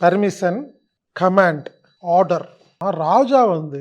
Permission command order ராஜா வந்து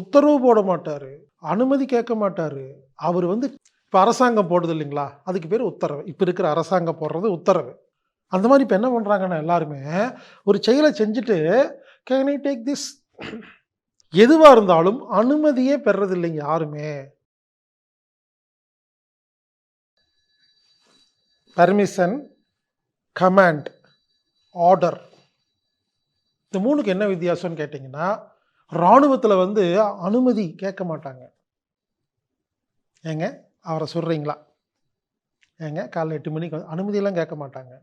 உத்தரவு போட மாட்டார் அனுமதி கேட்க மாட்டார். அவர் வந்து இப்போ அரசாங்கம் போடுது இல்லைங்களா? அதுக்கு பேர் உத்தரவு. இப்போ இருக்கிற அரசாங்கம் போடுறது உத்தரவு. அந்த மாதிரி இப்போ என்ன பண்ணுறாங்கன்னா எல்லாருமே ஒரு செயலை செஞ்சுட்டு கேன் ஐ டேக் திஸ் எதுவாக இருந்தாலும் அனுமதியே பெறது இல்லைங்க யாருமே. பர்மிஷன் கமாண்ட் ஆர்டர் இந்த மூணுக்கு என்ன வித்தியாசம்னு கேட்டிங்கன்னா இராணுவத்தில் வந்து அனுமதி கேட்க மாட்டாங்க. ஏங்க அவரை சொல்கிறீங்களா ஏங்க காலைல எட்டு மணிக்கு வந்து அனுமதியெல்லாம் கேட்க மாட்டாங்க.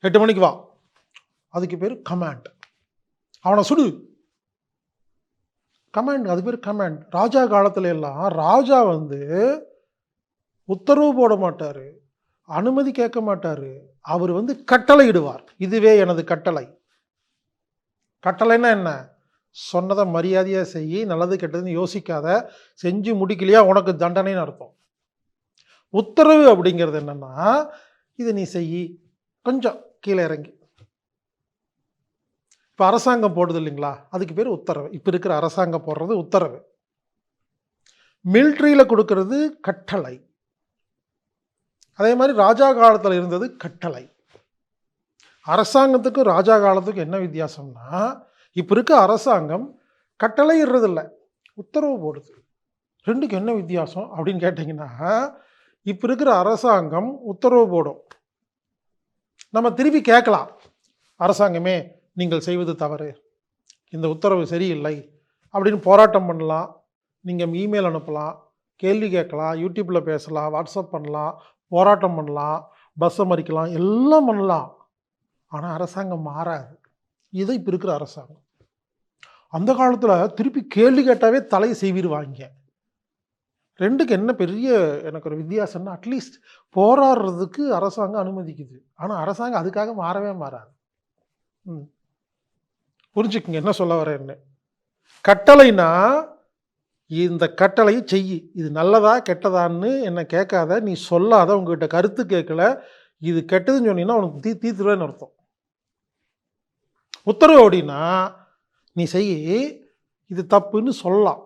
எட்டு மணிக்கு வா. அதுக்கு பேர் கமாண்ட் அவனை சுடு. கமாண்ட் அது பேர் கமாண்ட் ராஜா காலத்துல எல்லாம் ராஜா வந்து உத்தரவு போட மாட்டார் அனுமதி கேட்க மாட்டார். அவர் வந்து கட்டளையிடுவார். இதுவே எனது கட்டளை. கட்டளைன்னா என்ன? சொன்னதை மரியாதையாக செய் நல்லது கெட்டதுன்னு யோசிக்காத செஞ்சு முடிக்கலையா உனக்கு தண்டனைன்னு அர்த்தம். உத்தரவு அப்படிங்கிறது என்னன்னா இதை நீ செய். கொஞ்சம் கீழே இறங்கி. இப்போ அரசாங்கம் போடுது இல்லைங்களா? அதுக்கு பேர் உத்தரவு. இப்போ இருக்கிற அரசாங்கம் போடுறது உத்தரவு. மில்ட்ரியில் கொடுக்கறது கட்டளை. அதே மாதிரி ராஜா காலத்தில் இருந்தது கட்டளை. அரசாங்கத்துக்கும் ராஜா காலத்துக்கும் என்ன வித்தியாசம்னா இப்போ இருக்க அரசாங்கம் கட்டளை இடுறதில்ல உத்தரவு போடுது. ரெண்டுக்கு என்ன வித்தியாசம் அப்படின்னு கேட்டிங்கன்னா இப்போ இருக்கிற அரசாங்கம் உத்தரவு போடும். நம்ம திருப்பி கேட்கலாம் அரசாங்கமே நீங்கள் செய்வது தவறு. இந்த உத்தரவு சரியில்லை. அப்படின்னு போராட்டம் பண்ணலாம் நீங்கள் இமெயில் அனுப்பலாம் கேள்வி கேட்கலாம் யூடியூப்பில் பேசலாம் வாட்ஸ்அப் பண்ணலாம் போராட்டம் பண்ணலாம் பஸ்ஸை மறிக்கலாம் எல்லாம் பண்ணலாம். ஆனால் அரசாங்கம் மாறாது. இது இப்போ இருக்கிற அரசாங்கம். அந்த காலத்தில் திருப்பி கேள்வி கேட்டாவே தலை செய்விடுவாங்க ரெண்டுக்கு என்ன பெரிய எனக்கு ஒரு வித்தியாசம்னா அட்லீஸ்ட் போராடுறதுக்கு அரசாங்கம் அனுமதிக்குது. ஆனால் அரசாங்கம் அதுக்காக மாறவே மாறாது. ம். புரிஞ்சுக்குங்க என்ன சொல்ல வரேன்னு. கட்டளைனா இந்த கட்டளையை செய் இது நல்லதா கெட்டதான்னு என்னை கேட்காத நீ சொல்லாத உங்ககிட்ட கருத்து கேட்கல இது கெட்டதுன்னு சொன்னீங்கன்னா உனக்கு தீ தீத்துருவேன்னு அர்த்தம். உத்தரவு அப்படின்னா நீ செய் இது தப்புன்னு சொல்லலாம்.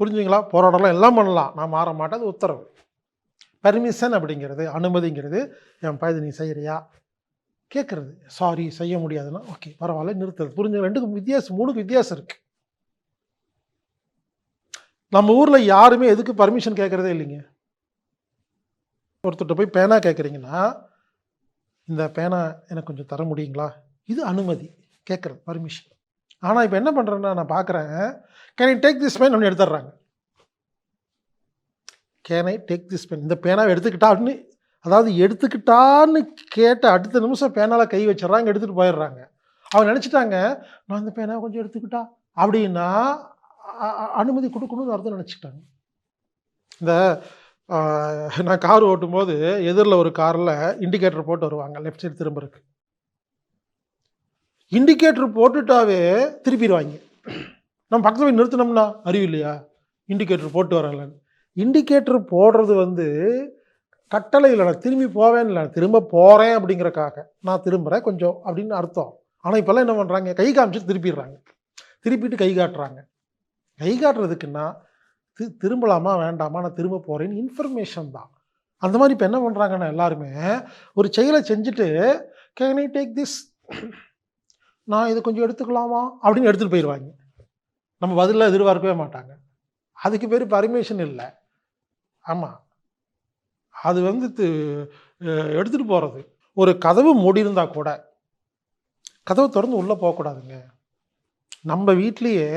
புரிஞ்சுங்களா போராடலாம் எல்லாம் பண்ணலாம். நான் மாற மாட்டேன் அது உத்தரவு. பர்மிஷன் அப்படிங்கிறது அனுமதிங்கிறது என் பயது நீ செய்கிறியா கேட்குறது சாரி செய்ய முடியாதுன்னா ஓகே பரவாயில்ல நிறுத்துறது. புரிஞ்சு ரெண்டுக்கும் வித்தியாசம் மூணுக்கு வித்தியாசம் இருக்குது நம்ம ஊரில் யாருமே எதுக்கு பர்மிஷன் கேட்குறதே இல்லைங்க. ஒருத்தர்கிட்ட போய் பேனா கேட்குறீங்கன்னா இந்த பேனா எனக்கு கொஞ்சம் தர முடியுங்களா? இது அனுமதி கேட்குறது பர்மிஷன் ஆனால் இப்போ என்ன பண்ணுறேன்னா நான் பார்க்குறேன் can I take this pen ஒன்று எடுத்துடுறாங்க. Can I take this pen இந்த பேனாவை எடுத்துக்கிட்டான்னு அதாவது எடுத்துக்கிட்டான்னு கேட்ட அடுத்த நிமிஷம் பேனால் கை வச்சிடுறாங்க எடுத்துகிட்டு போயிடுறாங்க. அவங்க நினச்சிட்டாங்க நான் இந்த பேனாவை கொஞ்சம் எடுத்துக்கிட்டா அப்படின்னா அனுமதி கொடுக்கணும்னு அர்த்தம் நினச்சிக்கிட்டாங்க. இந்த நான் கார் ஓட்டும்போது எதிரில் ஒரு காரில் இண்டிகேட்டர் போட்டு வருவாங்க லெஃப்ட் சைடு திரும்புறதுக்கு. இண்டிகேட்டர் போட்டுட்டாவே திருப்பிடுவாங்க. நம்ம பக்கத்தில் போய் நிறுத்தினோம்னா அறிவு இல்லையா? இண்டிகேட்டர் போட்டு வரலன்னு இண்டிகேட்டர் போடுறது வந்து கட்டளை இல்லை நான் திரும்பி போவேன் இல்லை திரும்ப போகிறேன் அப்படிங்கிறக்காக. நான் திரும்புகிறேன் கொஞ்சம் அப்படின்னு அர்த்தம். ஆனால் இப்போல்லாம் என்ன பண்ணுறாங்க கை காமிச்சிட்டு திருப்பிடுறாங்க. திருப்பிட்டு கை காட்டுறாங்க. கை காட்டுறதுக்குன்னா தி திரும்பலாமா வேண்டாமா நான் திரும்ப போகிறேன்னு இன்ஃபர்மேஷன் தான். அந்த மாதிரி இப்போ என்ன பண்ணுறாங்கன்னா எல்லாருமே ஒரு செயலை செஞ்சுட்டு கேன் ஐ டேக் திஸ் நான் இதை கொஞ்சம் எடுத்துக்கலாமா? அப்படின்னு எடுத்துகிட்டு போயிடுவாங்க நம்ம பதிலாக எதிர்பார்க்கவே மாட்டாங்க. அதுக்கு பேர் பர்மிஷன் இல்லை. ஆமாம் அது வந்து எடுத்துகிட்டு போகிறது ஒரு கதவு மூடி இருந்தால் கூட கதவை திறந்து உள்ளே போகக்கூடாதுங்க நம்ம வீட்லேயே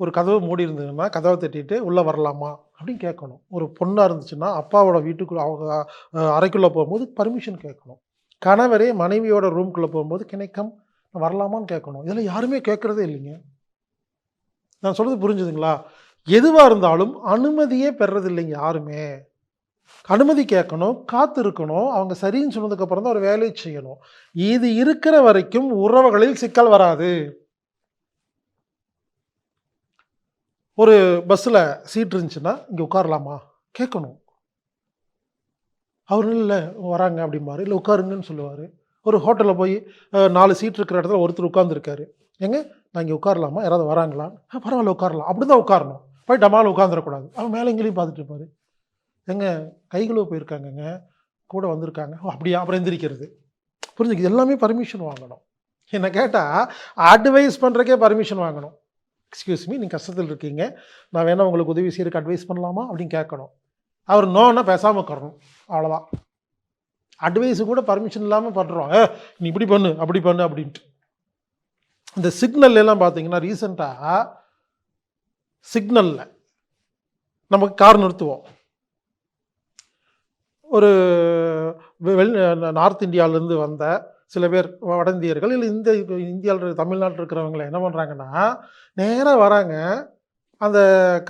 ஒரு கதவு மூடி இருந்ததுன்னா கதவை தட்டிட்டு உள்ளே வரலாமா? அப்படின்னு கேட்கணும். ஒரு பொண்ணாக இருந்துச்சுன்னா அப்பாவோட வீட்டுக்குள்ள அவங்க அறைக்குள்ளே போகும்போது பர்மிஷன் கேட்கணும். கணவரே மனைவியோட ரூம்குள்ளே போகும்போது கிணக்கம் வரலாமான்னு கேட்கணும். இதில் யாருமே கேட்குறதே இல்லைங்க. நான் சொல்கிறது புரிஞ்சுதுங்களா? எதுவாக இருந்தாலும் அனுமதியே பெறது இல்லைங்க யாருமே. அனுமதி கேட்கணும் காத்து இருக்கணும் அவங்க சரின்னு சொன்னதுக்கப்புறம் தான் ஒரு வேலையை செய்யணும். இது இருக்கிற வரைக்கும் உறவுகளில் சிக்கல் வராது. ஒரு பஸ்ஸில் சீட் இருந்துச்சுன்னா இங்கே உட்காரலாமா? கேட்கணும். அவர் இல்லை வராங்க அப்படிம்பாரு. இல்லை உட்காருங்கன்னு சொல்லுவார். ஒரு ஹோட்டலில் போய் நாலு சீட் இருக்கிற இடத்துல ஒருத்தர் உட்காந்துருக்காரு எங்க? நான் இங்கே உட்காரலாமா? யாராவது வராங்களா? பரவாயில்ல உட்காரலாம். அப்படி தான் உட்காரணும். போய் டமால் உட்காந்துடக்கூடாது அவன் மேலே எங்கேயும் பார்த்துட்டு இருப்பார். எங்க? கைகளோ போயிருக்காங்கங்க. கூட வந்திருக்காங்க. ஓ அப்படியா? அப்புறம் எந்திரிக்கிறது. புரிஞ்சுக்கு இது எல்லாமே பர்மிஷன் வாங்கணும். என்னை கேட்டால் அட்வைஸ் பண்ணுறக்கே பர்மிஷன் வாங்கணும். எக்ஸ்கியூஸ் மீ நீங்கள் கஷ்டத்தில் இருக்கீங்க. நான் வேணால் உங்களுக்கு உதவி செய்யறதுக்கு அட்வைஸ் பண்ணலாமா? அப்படின்னு கேட்கணும். அவர் நோன்னா பேசாமல் உட்காரணும். அவ்வளோதான் அட்வைஸு கூட பர்மிஷன் இல்லாமல் பண்ணுறோம் ஏ நீ இப்படி பண்ணு அப்படி பண்ணு அப்படின்ட்டு. இந்த சிக்னல் எல்லாம் பார்த்தீங்கன்னா ரீசெண்டாக சிக்னலில் நமக்கு கார் நிறுத்துவோம். ஒரு வெ- வெள் நார்த் இந்தியாவிலேருந்து வந்த சில பேர் வட இந்தியர்கள் இல்லை இந்த இந்தியாவில் தமிழ்நாட்டில் இருக்கிறவங்கள என்ன பண்ணுறாங்கன்னா நேராக வராங்க. அந்த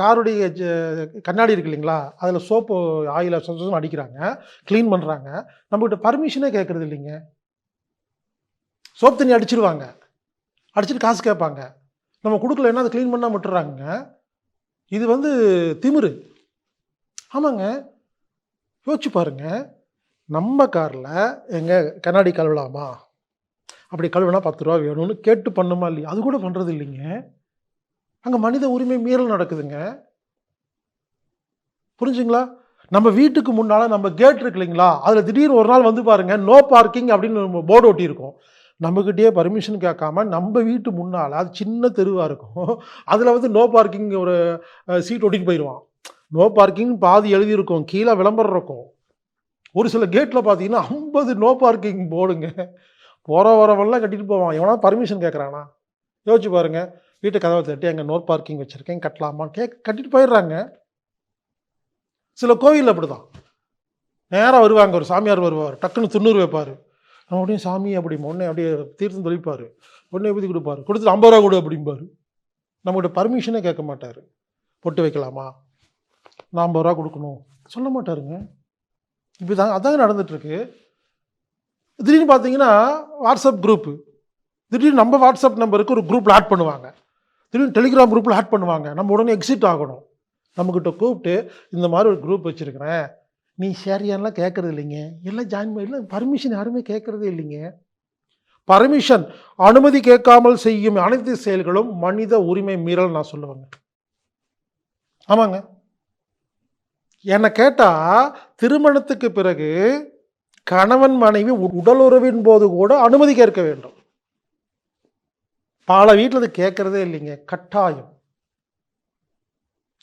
காருடைய ஜ- கண்ணாடி இருக்கு இல்லைங்களா? அதில் சோப்பு ஆயில சொசம் அடிக்கிறாங்க. க்ளீன் பண்ணுறாங்க நம்மகிட்ட பர்மிஷனே கேட்குறது இல்லைங்க. சோப் தண்ணி அடிச்சிருவாங்க. அடிச்சிட்டு காசு கேட்பாங்க. நம்ம கொடுக்கலன்னா அதை க்ளீன் பண்ணால் விட்டுறாங்க இது வந்து திமிரு. ஆமாங்க. யோசிச்சு பாருங்க. நம்ம காரில் எங்கே கண்ணாடி கழுவலாமா? அப்படி கழுவினா பத்து ரூபா வேணும்னு கேட்டு பண்ணுமா இல்லையா? அது கூட பண்ணுறது இல்லைங்க. அங்கே மனித உரிமை மீறல் நடக்குதுங்க. புரிஞ்சுங்களா? நம்ம வீட்டுக்கு முன்னால் நம்ம கேட் இருக்கு இல்லைங்களா? அதில் திடீர்னு ஒரு நாள் வந்து பாருங்க நோ பார்க்கிங் அப்படின்னு நம்ம போர்டு ஒட்டியிருக்கோம். நம்மக்கிட்டேயே பர்மிஷன் கேட்காம நம்ம வீட்டு முன்னால் அது சின்ன தெருவாக இருக்கும். அதில் வந்து நோ பார்க்கிங் ஒரு சீட் ஒட்டிட்டு போயிடுவான் நோ பார்க்கிங் பாதி எழுதியிருக்கோம் கீழே விளம்பரம் இருக்கும். ஒரு சில கேட்டில் பார்த்தீங்கன்னா ஐம்பது நோ பார்க்கிங் போர்டுங்க போகிற வரவெல்லாம் கட்டிட்டு போவான். எவனா பர்மிஷன் கேட்குறானா யோசிச்சு பாருங்க. வீட்டு கதவை தட்டி அங்கே நோர் பார்க்கிங் வச்சுருக்கேன் கட்டலாமான்னு கே கட்டிட்டு போயிடுறாங்க. சில கோவில் அப்படிதான். நேராக வருவாங்க ஒரு சாமியார் வருவார் டக்குன்னு துண்ணூறு வைப்பார். அவன் சாமி அப்படி உடனே அப்படியே தீர்த்தம் தெளிப்பார். உடனே ஊதி கொடுப்பாரு. கொடுத்துட்டு ஐம்பது ரூபா கொடு அப்படிம்பாரு. நம்மகிட்ட பர்மிஷனே கேட்க மாட்டார். பொட்டு வைக்கலாமா? நான் ஐம்பது ரூபா கொடுக்கணும். சொல்ல மாட்டாருங்க. இப்போ தான் அதாங்க நடந்துட்டுருக்கு. திடீர்னு பார்த்தீங்கன்னா வாட்ஸ்அப் குரூப்பு திடீர்னு நம்ம வாட்ஸ்அப் நம்பருக்கு ஒரு குரூப்பில் ஆட் பண்ணுவாங்க. திடீர்னு டெலிகிராம் குரூப்பில் ஆட் பண்ணுவாங்க. நம்ம உடனே எக்ஸிட் ஆகணும். நம்மக்கிட்ட கூப்பிட்டு இந்த மாதிரி ஒரு குரூப் வச்சுருக்கிறேன். நீ ஷேரியான்லாம் கேட்குறது இல்லைங்க? எல்லாம் ஜாயின் பண்ணி பர்மிஷன் யாருமே கேட்குறதே இல்லைங்க. பர்மிஷன் அனுமதி கேட்காமல் செய்யும் அனைத்து செயல்களும் மனித உரிமை மீறல் நான் சொல்லுவேங்க. ஆமாங்க. என்னை கேட்டால் திருமணத்துக்கு பிறகு கணவன் மனைவி உ- உடலுறவின் போது கூட அனுமதி கேட்க வேண்டும். பல வீட்டில் அது கேட்குறதே இல்லைங்க. கட்டாயம்.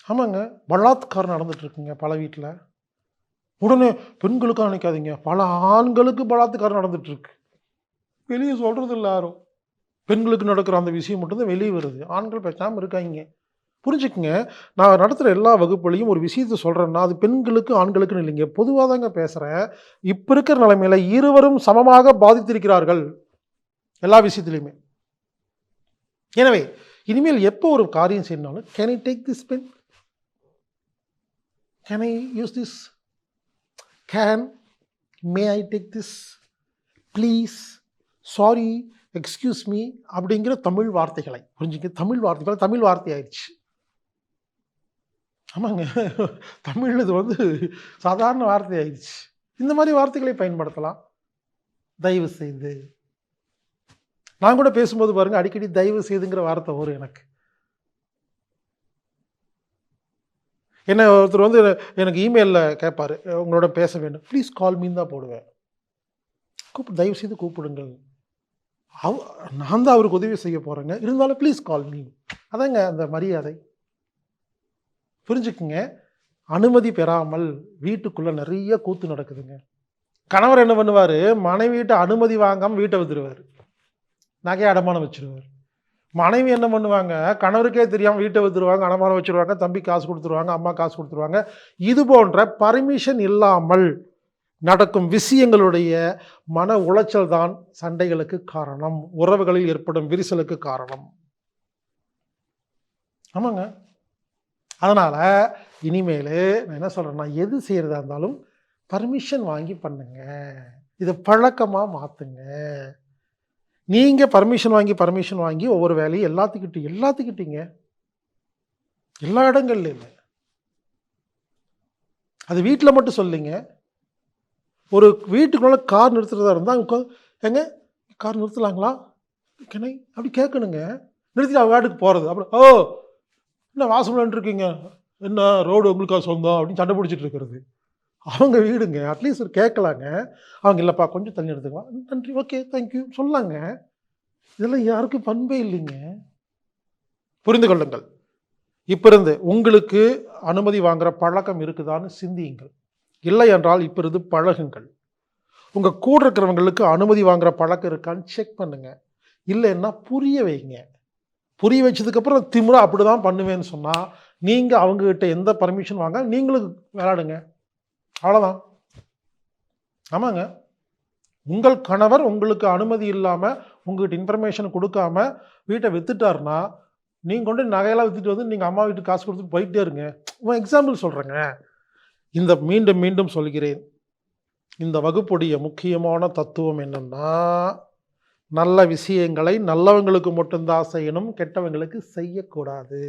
ஆமாங்க. பலாத்காரம் நடந்துட்டுருக்குங்க பல வீட்டில். உடனே பெண்களுக்கும் நினைக்காதீங்க. பல ஆண்களுக்கு பலாத்காரம் நடந்துகிட்ருக்கு. வெளியே சொல்கிறது இல்லை யாரும். பெண்களுக்கு நடக்கிற அந்த விஷயம் மட்டும்தான் வெளியே வருது. ஆண்கள் பேசாமல் இருக்காங்க. புரிஞ்சுக்குங்க. நான் நடத்துகிற எல்லா வகுப்புலையும் ஒரு விஷயத்தை சொல்கிறேன்னா அது பெண்களுக்கு ஆண்களுக்குன்னு இல்லைங்க. பொதுவாக தாங்க பேசுகிறேன் இப்போ இருக்கிற நிலைமையில் இருவரும் சமமாக பாதித்திருக்கிறார்கள். எல்லா விஷயத்துலையுமே. எனவே இனிமேல் எப்போ ஒரு காரியம் செய்யணும்னாலும் can I take this pen can I use this can may I take this please sorry excuse me அப்படிங்கிற தமிழ் வார்த்தைகளை புரிஞ்சுங்க? தமிழ் வார்த்தைகள் தமிழ் வார்த்தை ஆயிடுச்சு. ஆமாங்க. தமிழ் இது வந்து சாதாரண வார்த்தை ஆயிடுச்சு. இந்த மாதிரி வார்த்தைகளை பயன்படுத்தலாம். தயவு செய்து நான் கூட பேசும்போது பாருங்கள் அடிக்கடி தயவு செய்துங்கிற வார்த்தை வரும் எனக்கு. என்ன ஒருத்தர் வந்து எனக்கு இமெயிலில் கேட்பார் உங்களோட பேச வேண்டும் ப்ளீஸ் கால் மீன் தான் போடுவேன். கூப்பிடு தயவு செய்து கூப்பிடுங்கள். அவ நான் தான் அவருக்கு உதவி செய்ய போகிறேங்க இருந்தாலும் ப்ளீஸ் கால் மீன் அதாங்க அந்த மரியாதை. புரிஞ்சுக்குங்க. அனுமதி பெறாமல் வீட்டுக்குள்ளே நிறைய கூத்து நடக்குதுங்க. கணவர் என்ன பண்ணுவார்? மனைவியிட்ட அனுமதி வாங்காமல் வீட்டை வந்துடுவார் நகையை அடமானம் வச்சிருவார். மனைவி என்ன பண்ணுவாங்க? கணவருக்கே தெரியாமல் வீட்டை வச்சுருவாங்க அடமானம் வச்சிருவாங்க தம்பி காசு கொடுத்துருவாங்க அம்மா காசு கொடுத்துருவாங்க. இது போன்ற பர்மிஷன் இல்லாமல் நடக்கும் விஷயங்களுடைய மன உளைச்சல் தான் சண்டைகளுக்கு காரணம். உறவுகளில் ஏற்படும் விரிசலுக்கு காரணம். ஆமாங்க. அதனால் இனிமேல் நான் என்ன சொல்கிறேன்னா எது செய்கிறதா இருந்தாலும் பர்மிஷன் வாங்கி பண்ணுங்க. இதை பழக்கமாக மாற்றுங்க நீங்கள் பர்மிஷன் வாங்கி பர்மிஷன் வாங்கி ஒவ்வொரு வேலையும் எல்லாத்துக்கிட்டையும் எல்லாத்துக்கிட்டீங்க. எல்லா இடங்கள்லையுமே. அது வீட்டில் மட்டும் சொல்லிங்க. ஒரு வீட்டுக்குள்ள கார் நிறுத்துறதா இருந்தால் ஏங்க கார் நிறுத்தலாங்களா? கிணை அப்படி கேட்கணுங்க. நிறுத்திட்டு அவங்க காட்டுக்கு போகிறது அப்புறம் ஓ என்ன வாசம் இருக்கீங்க என்ன ரோடு உங்களுக்காக சொந்தம்? அப்படின்னு சண்டை பிடிச்சிட்டு இருக்கிறது. அவங்க வீடுங்க அட்லீஸ்ட் கேட்கலாங்க அவங்க இல்லைப்பா கொஞ்சம் தண்ணி எடுத்துக்கலாம் நன்றி ஓகே தேங்க்யூ சொல்லாங்க இதெல்லாம் யாருக்கும் பண்பே இல்லைங்க. புரிந்து கொள்ளுங்கள். இப்போ இருந்து உங்களுக்கு அனுமதி வாங்குற பழக்கம் இருக்குதான்னு சிந்தியுங்கள். இல்லை என்றால் இப்போ இருந்து பழகுங்கள். உங்கள் கூட இருக்கிறவங்களுக்கு அனுமதி வாங்குற பழக்கம் இருக்கான்னு செக் பண்ணுங்க. இல்லைன்னா புரிய வைங்க. புரிய வச்சதுக்கப்புறம் திமிரா அப்படி தான் பண்ணுவேன்னு சொன்னால் நீங்கள் அவங்கக்கிட்ட எந்த பர்மிஷன் வாங்க நீங்களும் விளாடுங்க அவ்வளோதான் ஆமாங்க. உங்கள் கணவர் உங்களுக்கு அனுமதி இல்லாமல் உங்ககிட்ட இன்ஃபர்மேஷன் கொடுக்காம வீட்டை வித்துட்டாருன்னா நீங்கள் கொண்டு நகையெல்லாம் வித்துட்டு வந்து நீங்கள் அம்மா வீட்டுக்கு காசு கொடுத்துட்டு போயிட்டே இருங்க. உன் எக்ஸாம்பிள் சொல்கிறேங்க இந்த மீண்டும் மீண்டும் சொல்கிறேன். இந்த வகுப்புடைய முக்கியமான தத்துவம் என்னென்னா நல்ல விஷயங்களை நல்லவங்களுக்கு மட்டும்தான் செய்யணும் கெட்டவங்களுக்கு செய்யக்கூடாது.